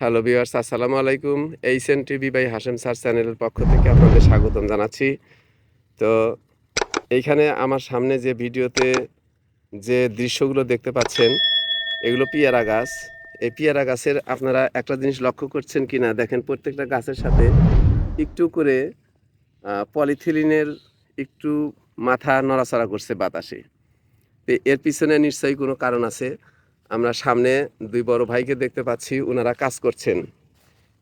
Hello viewers আসসালামু আলাইকুম। HN TV by Hashem sir চ্যানেলের পক্ষ থেকে আপনাদের স্বাগতম জানাচ্ছি। তো এইখানে আমার সামনে যে ভিডিওতে যে দৃশ্যগুলো দেখতে পাচ্ছেন, এগুলো পিয়ারা গাছ। এই পিয়ারা গাছের আপনারা একটা জিনিস লক্ষ্য করছেন কি না দেখেন প্রত্যেকটা গাছের সাথে একটু করে পলিথিলিনের একটু মাথা নড়াচড়া করছে বাতাসে। তো এর পিছনে নিশ্চয়ই কোনো কারণ আছে। আমরা সামনে দুই বড় ভাইকে দেখতে পাচ্ছি ওনারা কাজ করছেন।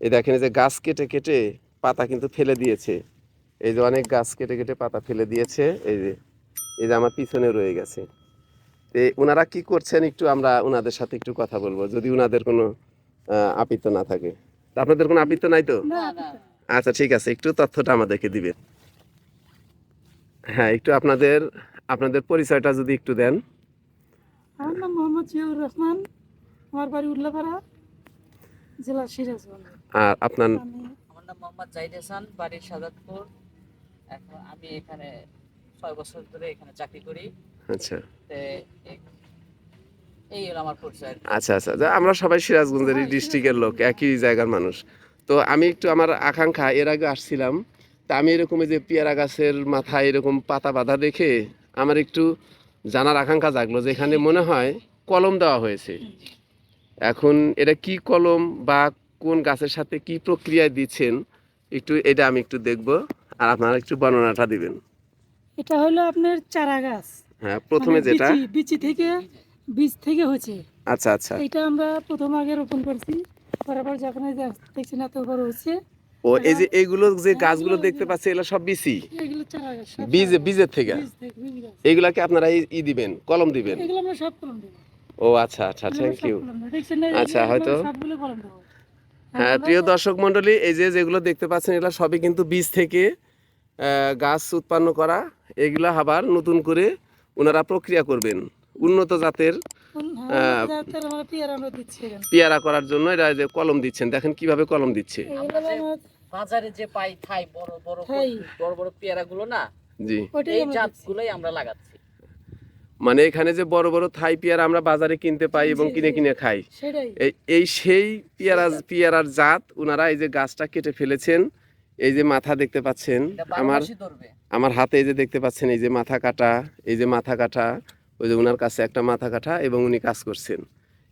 এই দেখেন এই যে গাছ কেটে কেটে পাতা কিন্তু ফেলে দিয়েছে। এই যে অনেক গাছ কেটে কেটে পাতা ফেলে দিয়েছে এই যে এই যে আমার পিছনে রয়ে গেছে। তো ওনারা কি করছেন একটু আমরা ওনাদের সাথে একটু কথা বলব যদি ওনাদের কোনো আহ, আপিত্য না থাকে। তা আপনাদের কোনো আপিত্য নাই তো? আচ্ছা ঠিক আছে একটু তথ্যটা আমাদেরকে দিবেন। হ্যাঁ একটু আপনাদের আপনাদের পরিচয়টা যদি একটু দেন। আমার নাম মোহাম্মদ জিয়াউর রহমান আমার বাড়ি উল্লাপাড়া জেলা সিরাজগঞ্জ। আর আপনার আমার নাম মোহাম্মদ জাহিদ হাসান বাড়ি সাজাদপুর এখন আমি এখানে ছয় বছর ধরে এখানে চাকরি করি। আচ্ছা। এই- এই হলো আমার পরিচয়। আচ্ছা আচ্ছা। আমরা সবাই সিরাজগঞ্জের ডিস্ট্রিক্টের লোক একই জায়গার মানুষ। তো আমি একটু আমার আকাঙ্ক্ষা এর আগে আসছিলাম। তা আমি এরকম যে পেয়ারা গাছের মাথায় এরকম পাতা বাঁধা দেখে আমার একটু জানার আকাঙ্ক্ষা জাগলো যে এখানে মনে হয় কলম দেওয়া হয়েছে। এখন এটা কি কলম বা কোন গাছের সাথে কি প্রক্রিয়ায় দিচ্ছেন একটু এটা আমি একটু দেখব আর আপনারা একটু বর্ণনাটা দিবেন। এটা হলো আপনার চারা গাছ। হ্যাঁ প্রথমে মানে যেটা। বিচি- থেকে বীজ থেকে হয়েছে। আচ্ছা আচ্ছা। এটা আমরা প্রথম আগে রোপণ করছি। করার পর যখন দেখছেন এত বড় হচ্ছে ও এই যে এইগুলো যে গাছগুলো দেখতে পাচ্ছি এগুলো সব বিসি গাছ বীজ বীজের থেকে। এইগুলাকে আপনারা ই- দিবেন কলম দিবেন? ও আচ্ছা আচ্ছা থ্যাংক ইউ আচ্ছা, হয়তো- হ্যাঁ প্রিয় দর্শক মণ্ডলী এই যে যেগুলো দেখতে পাচ্ছেন এগুলো সবই কিন্তু বীজ থেকে গাছ উৎপন্ন করা। এগুলো আবার নতুন করে ওনারা প্রক্রিয়া করবেন উন্নত জাতের হ্যাঁ, পেয়ারা করার জন্য এরা যে কলম দিচ্ছেন। দেখেন কীভাবে কলম দিচ্ছে। বাজারে যে পাই থাই বড় বড় বড় বড় পেয়ারা গুলো না জি। এই আমরা জাত গুলোই আমরা লাগাচ্ছি। মানে এখানে যে বড় বড় থাই পেয়ারা আমরা বাজারে কিনতে পাই এবং কিনে কিনে খাই। এই এই সেই পেয়ারা পেয়ারার জাত ওনারা এই যে গাছটা কেটে ফেলেছেন এই যে মাথা দেখতে পাচ্ছেন আমার আমার হাতে এই যে দেখতে পাচ্ছেন এই যে মাথা কাটা এই যে মাথা কাটা ওই যে ওনার কাছে একটা মাথা কাটা এবং উনি কাজ করছেন।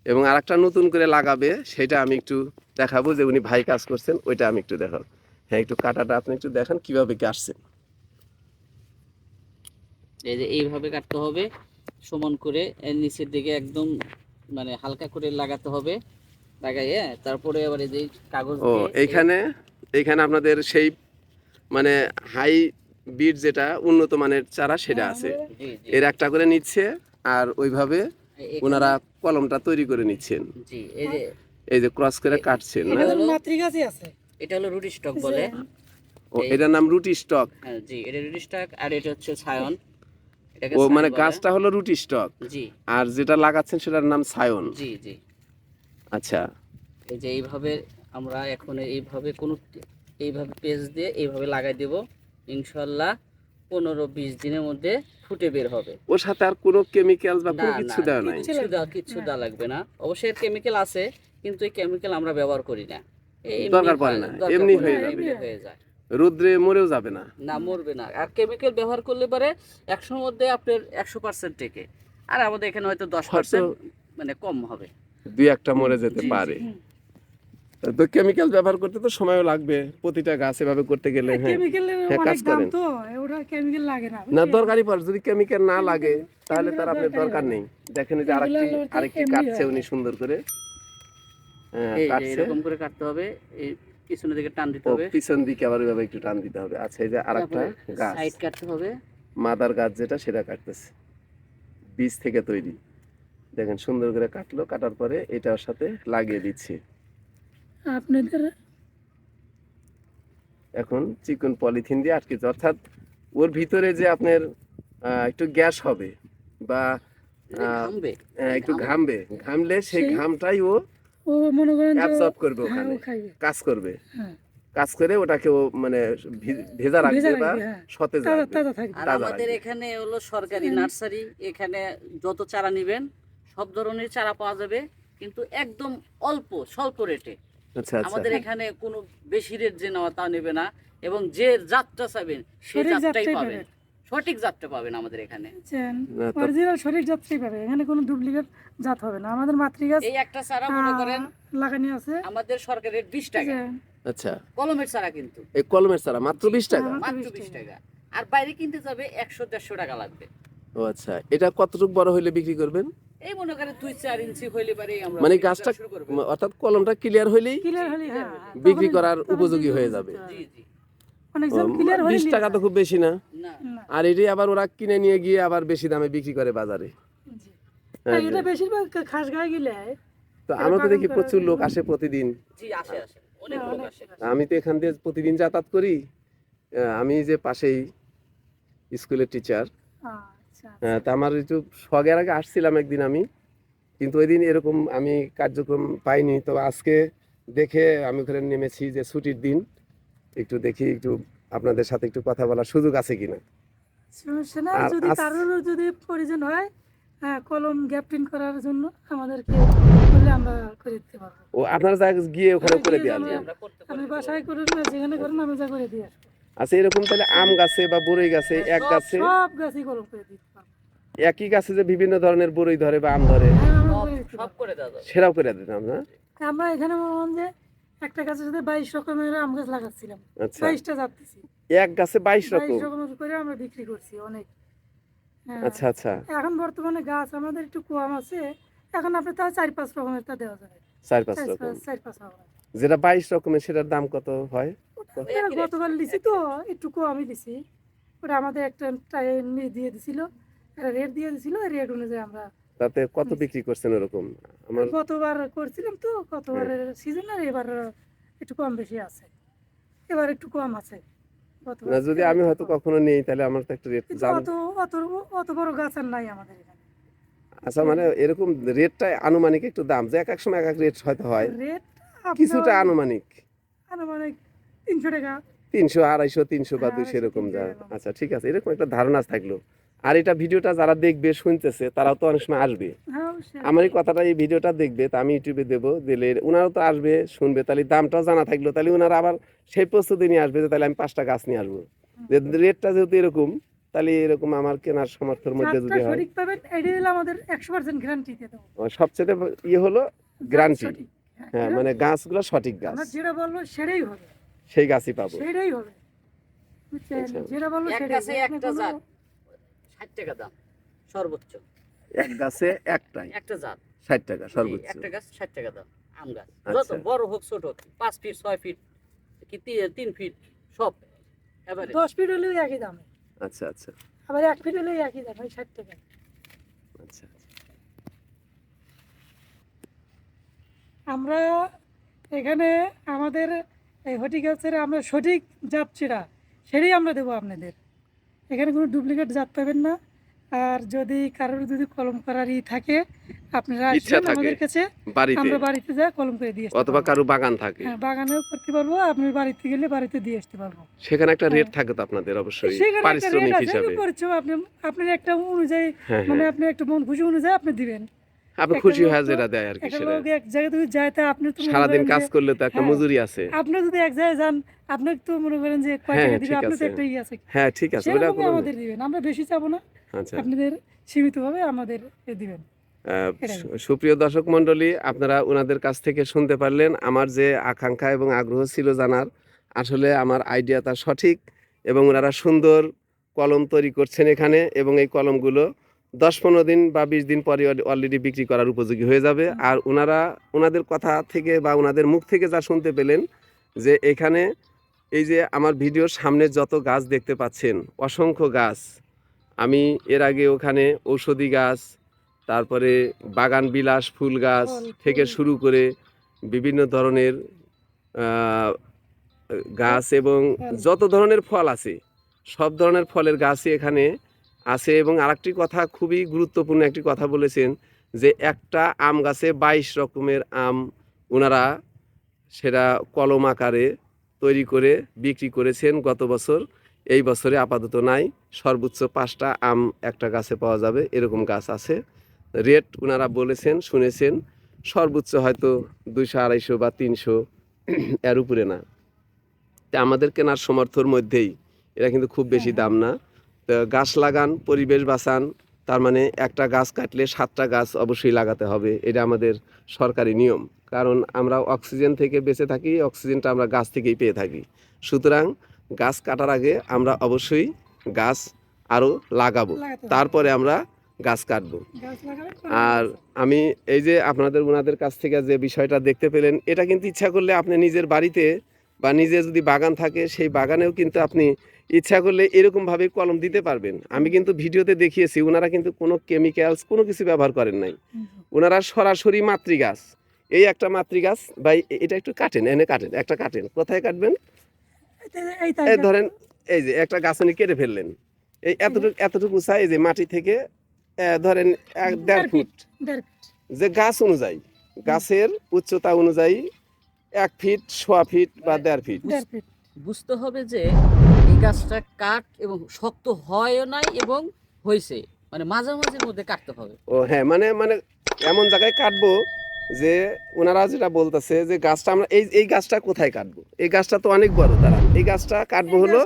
এবং আর একটা নতুন করে লাগাবে সেটা আমি একটু দেখাবো যে উনি ভাই কাজ করছেন ওইটা আমি একটু দেখাবো। হ্যাঁ একটু কাটাটা আপনি একটু দেখান কীভাবে কাটছেন। এই যে এইভাবে কাটতে হবে সমান করে এর নিচের দিকে একদম মানে হালকা করে লাগাতে হবে লাগাইয়ে তারপরে আবার এই যে কাগজ ও এইখানে এইখানে আপনাদের সেই মানে হাই বিট যেটা উন্নত মানের চারা সেটা আছে। জি, জি, এর একটা করে নিচ্ছে আর ওইভাবে ওনারা কলমটা তৈরি করে নিচ্ছেন। জি এই যে এই যে ক্রস করে কাটছেন না? এটা হলো মাতৃগাছই আছে। এটা হলো রুটি স্টক বলে। ও এটার নাম রুটি স্টক। হ্যাঁ, জি এটা রুটি স্টক আর এটা হচ্ছে এটাকে ও মানে গাছটা হলো রুটি স্টক। জি। আর যেটা লাগাচ্ছেন সেটার নাম সায়ন। জি জি। আচ্ছা। এই যে এইভাবে আমরা এখন এইভাবে কোনো এইভাবে পেজ দিয়ে এইভাবে লাগাই দেব। ইনশাল্লাহ পনেরো বিশ দিনের মধ্যে ফুটে বের হবে। ওর সাথে আর কোনো কেমিক্যাল বা কোনো কিছু দেওয়া নাই? কিছু দেওয়া কিছু দেওয়া লাগবে না। অবশ্যই কেমিক্যাল আছে কিন্তু এই কেমিক্যাল আমরা ব্যবহার করি না। এই দরকার পড়ে না, এমনি হয়ে যাবে। হয়ে যায়। রোদ্রে মরেও যাবে না। না মরবে না। আর কেমিক্যাল ব্যবহার করলে পরে একশোর মধ্যে আপনার একশো পার্সেন্ট টেকে। আর আমাদের এখানে হয়তো দশ পার্সেন্ট মানে কম হবে। দুই একটা মরে যেতে। পারে। তো কেমিক্যাল ব্যবহার করতে তো সময়ও লাগবে প্রতিটা গাছ এভাবে করতে গেলে হ্যাঁ। কেমিক্যালের অনেক কাজ করেন। তো ওটা কেমিক্যাল লাগে না। না দরকারই পড়ে যদি কেমিক্যাল না লাগে তাহলে তার আপনার দরকার নেই। দেখেন এই যে আরেকটি আরেকটি কাটছে উনি সুন্দর করে। হ্যাঁ, কাটছে। এরকম করে কাটতে হবে এই পিছনের দিকে টান দিতে হবে। পিছন দিকে আবার ওইভাবে একটু টান দিতে হবে। আচ্ছা এই যে আরেকটা গাছ। সাইড কাটতে হবে। মাদার গাছ যেটা সেটা কাটতেছে। বীজ থেকে তৈরি। দেখেন সুন্দর করে কাটলো কাটার পরে এটার সাথে লাগিয়ে দিচ্ছি। আপনাদের? এখন চিকন পলিথিন দিয়ে আটকেছে অর্থাৎ ওর ভিতরে যে আপনার একটু গ্যাস হবে বা এই যে আহ, ঘামবে। আহ, একটু ঘামবে। ঘামলে সেই ঘামটাই ও ও মনে করেন অ্যাবজর্ব করবে হ্যাঁ, ওখানে কাজ করবে। হ্যাঁ। কাজ করে ওটাকে ও মানে ভেজা রাখবে বা হ্যাঁ। সতেজ রাখবে। আর আমাদের এখানে হলো সরকারি নার্সারি এখানে যত চারা নেবেন সব ধরনের চারা পাওয়া যাবে কিন্তু একদম অল্প স্বল্প রেটে। আমাদের এখানে কোনো বেশি রেট যে নেওয়া তা নেবে না এবং যে জাতটা চাইবেন সেই জাতটাই পাবেন। পাবেন। সঠিক জাতটা পাবেন আমাদের এখানে। অরিজিনাল সঠিক জাতটাই পাবে এখানে কোনো ডুপ্লিকেট জাত হবে না। আমাদের মাতৃগাছ এই একটা চারা মনে করেন লাগানি আছে। আমাদের সরকারের বিশ টাকা। আচ্ছা। কলমের চারা কিন্তু। এই কলমের চারা মাত্র বিশ টাকা? হ্যাঁ। মাত্র 20 টাকা। আর বাইরে কিনতে যাবে একশো দেড়শো টাকা লাগবে। ও আচ্ছা এটা কতটুকু বড় হইলে বিক্রি করবেন? এই মনে করেন দুই চার ইঞ্চি হইলে পারে আমরা মানে বিক্রি গাছটা অর্থাৎ কলমটা ক্লিয়ার হইলেই ক্লিয়ার হলে হ্যাঁ বিক্রি করার উপযোগী হয়ে যাবে। জি জি। অনেকজন ক্লিয়ার হলে বিশ টাকা তো খুব বেশি না। আর এটাই আবার ওরা কিনে নিয়ে গিয়ে আবার বেশি দামে বিক্রি করে বাজারে। হ্যাঁ, এটা বেশিরভাগ খাস গায়ে গেলে তো আমরা তো দেখি প্রচুর লোক আসে প্রতিদিন। জি আসে আসে। অনেক হ্যাঁ, লোক অনেক আসে। আমি তো এখান দিয়ে প্রতিদিন যাতায়াত করি। আহ, আমি যে পাশেই স্কুলের টিচার তা আমার একটু শখের আগে আসছিলাম একদিন আমি কিন্তু ওই দিন এরকম আমি কার্যক্রম পাইনি। তো আজকে দেখে আমি ওখানে নেমেছি যে ছুটির দিন একটু দেখি একটু আপনাদের সাথে একটু কথা বলার সুযোগ আছে কিনা। যদি কারোর যদি প্রয়োজন হয় হ্যাঁ কলম গ্যাপ প্রিন্ট করার জন্য আমাদেরকে বললে আমরা করে দিতে পারব। ও আপনারা যা গিয়ে ওখানে করে দিয়ে গিয়ে আসবেন আমি বাসায় করেন যেখানে করেন আমি যা করে দিয়ে আসব। আচ্ছা এরকম তাহলে আম গাছে বা বরই গাছে এক গাছে সব কলম করে পারব একই গাছে যে বিভিন্ন ধরনের বরই ধরে বা আম ধরে হ্যাঁ, সব- করে সেরাও করে দিতাম না? আমরা এখানে মনে যে একটা গাছের সাথে বাইশ রকমের আম গাছ লাগাচ্ছিলাম আচ্ছা। বাইশটা যাচ্ছি এক গাছে বাইশ রকম? বাইশ রকমের করে আমরা বিক্রি করছি অনেক। হ্যাঁ। আচ্ছা আচ্ছা। এখন বর্তমানে গাছ আমাদের একটু কম আছে। এখন আপনি তাও চার পাঁচ রকমের তা দেওয়া যাবে। চার পাঁচ রকম। চার পাঁচ রকমের। যেটা বাইশ রকমের সেটার দাম কত হয়? গতবার লিছি তো একটু কমই দিছি। ওটা আমাদের একটা টাইম দিয়ে দিছিল। একটা রেট দিয়ে দিছিল রেট অনুযায়ী আমরা তাতে কত বিক্রি করছেন ওরকম আমার গতবার করছিলাম তো সিজন আর এবার একটু কম বেশি আছে। এবার একটু কম আছে। না যদি আমি হয়তো কখনো নেই তাহলে আমার তো একটা রেট অত অত অত বড় গাছ আর নাই আমাদের এখানে। আচ্ছা মানে এরকম রেটটা আনুমানিক একটু দাম যে এক এক সময় এক এক রেট হয়তো হয়। রেট কিছুটা আনুমানিক। আনুমানিক তিনশো টাকা। তিনশো আড়াইশো তিনশো বা হ্যাঁ, দুইশো এরকম যা। আচ্ছা ঠিক আছে এরকম একটা ধারণা থাকল। আর এটা ভিডিওটা যারা দেখবে শুনতেছে তারাও তো অনেক সময় আসবে। হ্যাঁ আমার এই কথাটা এই ভিডিওটা দেখবে তা আমি ইউটিউবে দেবো দিলে ওনারাও তো আসবে শুনবে তাহলে দামটাও জানা থাকল তাহলে ওনারা আবার সেই প্রস্তুতি নিয়ে আসবে যে তাহলে আমি পাঁচটা গাছ নিয়ে আসব। যে রেটটা যেহেতু এরকম তাহলে এরকম আমার কেনার সামর্থ্যের মধ্যে যদি হয়। আমাদের সবচেয়ে ইয়ে হলো গ্যারান্টি হ্যাঁ, হ্যাঁ মানে গাছগুলো সঠিক গাছ। আমরা যেটা বলব সেটাই হবে। সেই গাছই পাবো। সেটাই হবে। আচ্ছা। যেটা বলব সেটাই একটা জাত। ষাট টাকা দাম সর্বোচ্চ। এক গাছে একটাই। একটা জাত। ষাট টাকা সর্বোচ্চ। একটা গাছ ষাট টাকা দাম আম গাছ। আচ্ছা। যত বড় হোক ছোট হোক পাঁচ ফিট ছয় ফিট কি তিন ফিট সব এবারে দশ ফিট হলেও একই দামে। আচ্ছা আচ্ছা। আবার এক ফিট হলেও একই দাম ওই ষাট টাকা। আচ্ছা আমরা এখানে আমাদের এই হর্টিকালচারে আমরা সঠিক জাত ছেড়া সেটাই আমরা দেবো আপনাদের। এখানে কোনো ডুপ্লিকেট জাত পাবেন না। আর যদি কারোর যদি কলম করার ই থাকে আপনারা আসবেন। আমাদের কাছে। আমরা বাড়িতে যা কলম করে দিয়ে অথবা কারও বাগান থাকে। হ্যাঁ বাগানেও করতে পারব। আপনি বাড়িতে গেলে বাড়িতে দিয়ে আসতে পারব। সেখানে একটা রেট হ্যাঁ। থাকে তো আপনাদের অবশ্যই পারিশ্রমিক হিসাবে। পরিশ্রম আপনি আপনার একটা অনুযায়ী হ্যাঁ মানে হ্যাঁ আপনি একটা মন খুশি অনুযায়ী আপনি দিবেন। আপনি খুশি হয় যেটা দেয় আর কি সেটা এক জায়গায় যদি যায় তা আপনি তো সারাদিন কাজ করলে তো একটা হ্যাঁ। মজুরি আছে। আপনি যদি এক জায়গায় যান আপনাকে তো মনে করেন যে কয় হ্যাঁ, টাকা দিবে আপনি তো আছে। হ্যাঁ ঠিক আছে ওটা আমাদের দিবেন আমরা বেশি চাবো না। আচ্ছা। আপনাদের সীমিতভাবে আমাদের দিবেন। সুপ্রিয় দর্শক মণ্ডলী আপনারা ওনাদের কাছ থেকে শুনতে পারলেন আমার যে আকাঙ্ক্ষা এবং আগ্রহ ছিল জানার আসলে আমার আইডিয়াটা সঠিক এবং ওনারা সুন্দর কলম তৈরি করছেন এখানে এবং এই কলমগুলো দশ পনেরো দিন বা বিশ দিন পরে অলরেডি বিক্রি করার উপযোগী হয়ে যাবে। আর ওনারা ওনাদের কথা থেকে বা ওনাদের মুখ থেকে যা শুনতে পেলেন যে এখানে এই যে আমার ভিডিওর সামনে যত গাছ দেখতে পাচ্ছেন অসংখ্য গাছ। আমি এর আগে ওখানে ঔষধি গাছ তারপরে বাগান বিলাস ফুল গাছ থেকে শুরু করে বিভিন্ন ধরনের গাছ এবং যত ধরনের ফল আছে সব ধরনের ফলের গাছই এখানে আছে এবং আরেকটি কথা খুবই গুরুত্বপূর্ণ একটি কথা বলেছেন যে একটা আম গাছে বাইশ রকমের আম ওনারা সেটা কলম আকারে তৈরি করে বিক্রি করেছেন গত বছর। এই বছরে আপাতত নাই সর্বোচ্চ পাঁচটা আম একটা গাছে পাওয়া যাবে এরকম গাছ আছে। রেট ওনারা বলেছেন শুনেছেন সর্বোচ্চ হয়তো দুইশো আড়াইশো বা তিনশো এর উপরে না। তা আমাদের কেনার সমর্থর মধ্যেই এটা কিন্তু খুব বেশি দাম না। গাছ লাগান পরিবেশ বাঁচান তার মানে একটা গাছ কাটলে সাতটা গাছ অবশ্যই লাগাতে হবে এটা আমাদের সরকারি নিয়ম। কারণ আমরা অক্সিজেন থেকে বেঁচে থাকি অক্সিজেনটা আমরা গাছ থেকেই পেয়ে থাকি। সুতরাং গাছ কাটার আগে আমরা অবশ্যই গাছ আরও লাগাবো তারপরে আমরা গাছ কাটবো। আর আমি এই যে আপনাদের ওনাদের কাছ থেকে যে বিষয়টা দেখতে পেলেন এটা কিন্তু ইচ্ছা করলে আপনি নিজের বাড়িতে বা নিজের যদি বাগান থাকে সেই বাগানেও কিন্তু আপনি ইচ্ছা করলে এরকমভাবে কলম দিতে পারবেন। আমি কিন্তু ভিডিওতে দেখিয়েছি ওনারা কিন্তু কোনো কেমিক্যালস কোনো কিছু ব্যবহার করেন নাই। ওনারা সরাসরি মাতৃ গাছ এই একটা মাতৃ গাছ বা এটা একটু কাটেন এনে কাটেন একটা কাটেন। কোথায় কাটবেন? এই- ধরেন এই যে একটা গাছ উনি কেটে ফেললেন। এই এতটুকু এতটুকু উঁচা এই যে মাটি থেকে ধরেন এক দেড় ফুট। যে গাছ অনুযায়ী গাছের উচ্চতা অনুযায়ী এক ফিট সোয়া ফিট বা দেড় ফিট। বুঝতে হবে যে গাছটা কাঠ এবং শক্ত হয়ও নাই এবং হয়েছে। মানে মাঝামাঝির মধ্যে কাটতে হবে। ও হ্যাঁ মানে মানে এমন জায়গায় কাটবো যে ওনারা যেটা বলতেছে যে গাছটা আমরা এই এই গাছটা কোথায় কাটবো? এই গাছটা তো অনেক বড় তারা এই গাছটা কাটবো হলো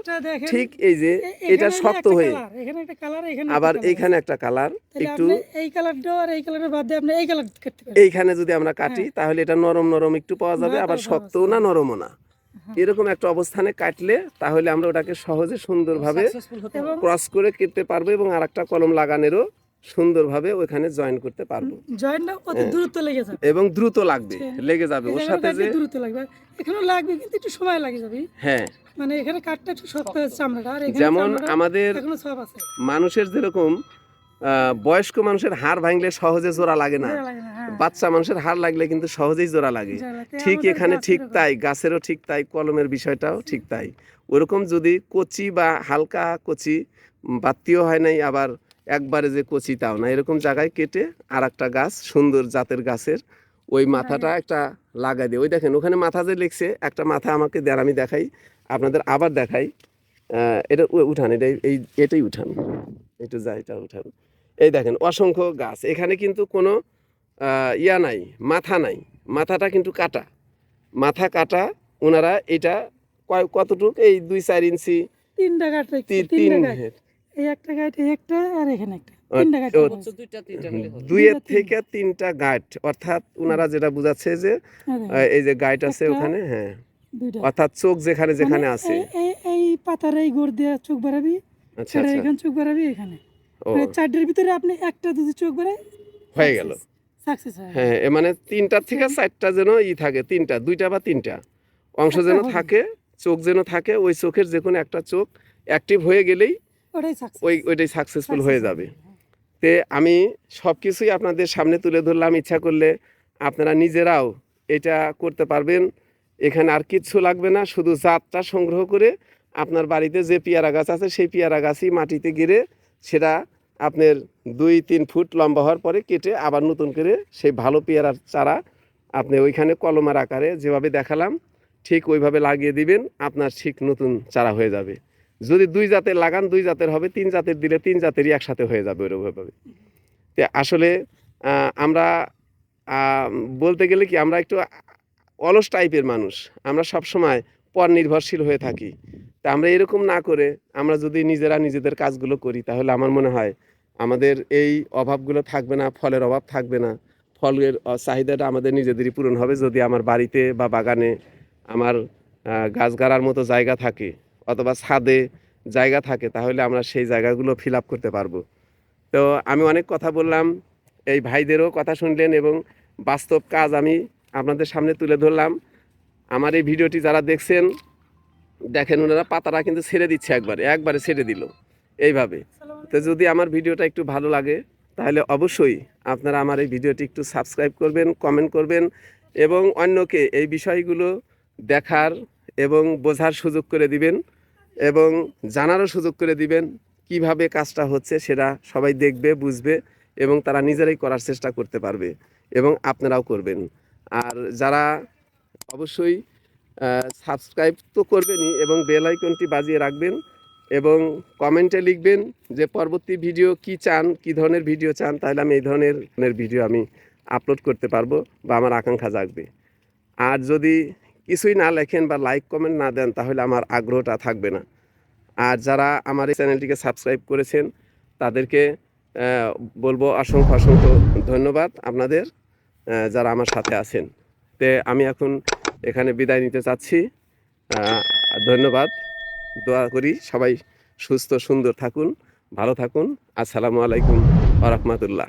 ঠিক এই যে এটা শক্ত হয়ে colour, এখানে একটা কালার এখানে আবার একটা এইখানে একটা কালার একটু এই কালারটা আর এই কালারের বাদ দিয়ে আপনি এই কালার করতে পারেন। এইখানে যদি আমরা কাটি তাহলে এটা নরম নরম একটু পাওয়া যাবে আবার শক্তও না নরমও না। হ্যাঁ। এরকম একটা অবস্থানে কাটলে তাহলে আমরা ওটাকে সহজে সুন্দরভাবে ক্রস করে কেটে পারব এবং আর একটা কলম লাগানোরও সুন্দরভাবে ওইখানে জয়েন করতে পারব। অত হ্যাঁ। লেগে যাবে। এবং দ্রুত লাগবে আচ্ছা। লেগে যাবে ওর সাথে যে দূরত্ব লাগবে। লাগবে কিন্তু একটু সময় লাগে যাবে। হ্যাঁ। মানে এখানে কাঠটা একটু শক্ত হচ্ছে চামড়াটা আর যেমন আমাদের মানুষের যেরকম বয়স্ক মানুষের হাড় ভাঙলে সহজে জোড়া লাগে না। হ্যাঁ। বাচ্চা মানুষের হাড় লাগলে কিন্তু সহজেই জোড়া লাগে। ঠিক এখানে ঠিক তাই গাছেরও ঠিক তাই কলমের বিষয়টাও ঠিক তাই। ওরকম যদি কচি বা হালকা কচি বাত্তিও হয় নাই আবার একবারে যে কচি তাও না। এরকম জায়গায় কেটে আর একটা গাছ সুন্দর জাতের গাছের ওই মাথাটা একটা লাগাই দিয়ে। ওই দেখেন ওখানে মাথা যে লিখছে একটা মাথা আমাকে দেন আমি দেখাই আপনাদের আবার দেখাই। এটা উঠান এটা এই এটাই উঠান। একটু যা এটা উঠান। এই দেখেন অসংখ্য গাছ। এখানে কিন্তু কোনো ইয়া নাই মাথা নাই। মাথাটা কিন্তু কাটা। মাথা কাটা ওনারা এটা কয় কতটুক? এই দুই চার ইঞ্চি তিনটা তিন এই একটা একটা আর এখানে একটা। দুইয়ের থেকে তিনটা গাইড অর্থাৎ ওনারা যেটা বুঝাচ্ছে যে হ্যাঁ, এই যে গাইড আছে ওখানে হ্যাঁ। অর্থাৎ চোখ যেখানে যেখানে মানে আছে। এই- পাতার এই গোড় দিয়ে চোখ বাড়াবি আচ্ছা আচ্ছা। এখানে চোখ বাড়াবি এখানে। মানে চারটের ভিতরে আপনি একটা যদি চোখ বাড়ায় হয়ে গেল। সাকসেস হয় হ্যাঁ মানে তিনটার থেকে চারটা যেন ই থাকে তিনটা দুইটা বা তিনটা। অংশ যেন থাকে চোখ যেন থাকে ওই চোখের যে কোনো একটা চোখ অ্যাক্টিভ হয়ে গেলেই ওই ওইটাই সাকসেসফুল হয়ে যাবে। তে আমি সব কিছুই আপনাদের সামনে তুলে ধরলাম ইচ্ছা করলে আপনারা নিজেরাও এটা করতে পারবেন। এখানে আর কিচ্ছু লাগবে না শুধু জাতটা সংগ্রহ করে আপনার বাড়িতে যে পেয়ারা গাছ আছে সেই পেয়ারা গাছই মাটিতে গিরে সেটা আপনার দুই, তিন ফুট লম্বা হওয়ার পরে কেটে আবার নতুন করে সেই ভালো পেয়ারার চারা আপনি ওইখানে কলমের আকারে যেভাবে দেখালাম, ঠিক ওইভাবে লাগিয়ে দিবেন, আপনার ঠিক নতুন চারা হয়ে যাবে। যদি দুই জাতের লাগান, দুই জাতের হবে, তিন জাতের দিলে তিন জাতেরই একসাথে হয়ে যাবে ওইরকমভাবে তো আসলে আমরা বলতে গেলে কি আমরা একটু অলস টাইপের মানুষ। আমরা সব সময় পর নির্ভরশীল হয়ে থাকি। তা আমরা এরকম না করে আমরা যদি নিজেরা নিজেদের কাজগুলো করি, তাহলে আমার মনে হয় আমাদের এই অভাবগুলো থাকবে না, ফলের অভাব থাকবে না। ফলের চাহিদাটা আমাদের নিজেদেরই পূরণ হবে যদি আমার বাড়িতে বা বাগানে আমার গাছ গাড়ার মতো জায়গা থাকে অথবা ছাদে জায়গা থাকে, তাহলে আমরা সেই জায়গাগুলো ফিল আপ করতে পারব। তো আমি অনেক কথা বললাম, এই ভাইদেরও কথা শুনলেন এবং বাস্তব কাজ আমি আপনাদের সামনে তুলে ধরলাম। আমার এই ভিডিওটি যারা দেখছেন, দেখেন ওনারা পাতাটা কিন্তু ছেড়ে দিচ্ছে একবারে একবারে ছেড়ে দিল। এইভাবে। তো যদি আমার ভিডিওটা একটু ভালো লাগে তাহলে অবশ্যই আপনারা আমার এই ভিডিওটি একটু সাবস্ক্রাইব করবেন কমেন্ট করবেন এবং অন্যকে এই বিষয়গুলো দেখার এবং বোঝার সুযোগ করে দিবেন এবং জানারও সুযোগ করে দিবেন কীভাবে কাজটা হচ্ছে সেটা সবাই দেখবে বুঝবে এবং তারা নিজেরাই করার চেষ্টা করতে পারবে এবং আপনারাও করবেন। আর যারা অবশ্যই সাবস্ক্রাইব তো করবেনই এবং বেল আইকনটি বাজিয়ে রাখবেন এবং কমেন্টে লিখবেন যে পরবর্তী ভিডিও কি চান, কি ধরনের ভিডিও চান, তাহলে আমি এই ধরনের ভিডিও আমি আপলোড করতে পারব বা আমার আকাঙ্ক্ষা জাগবে। আর যদি কিছুই না লেখেন বা লাইক কমেন্ট না দেন, তাহলে আমার আগ্রহটা থাকবে না। আর যারা আমার এই চ্যানেলটিকে সাবস্ক্রাইব করেছেন, তাদেরকে বলব অসংখ্য অসংখ্য ধন্যবাদ আপনাদের যারা আমার সাথে আছেন। তে আমি এখন এখানে বিদায় নিতে চাচ্ছি। ধন্যবাদ। দোয়া করি সবাই সুস্থ সুন্দর থাকুন ভালো থাকুন। আসসালামু আলাইকুম আ রহমতুল্লাহ।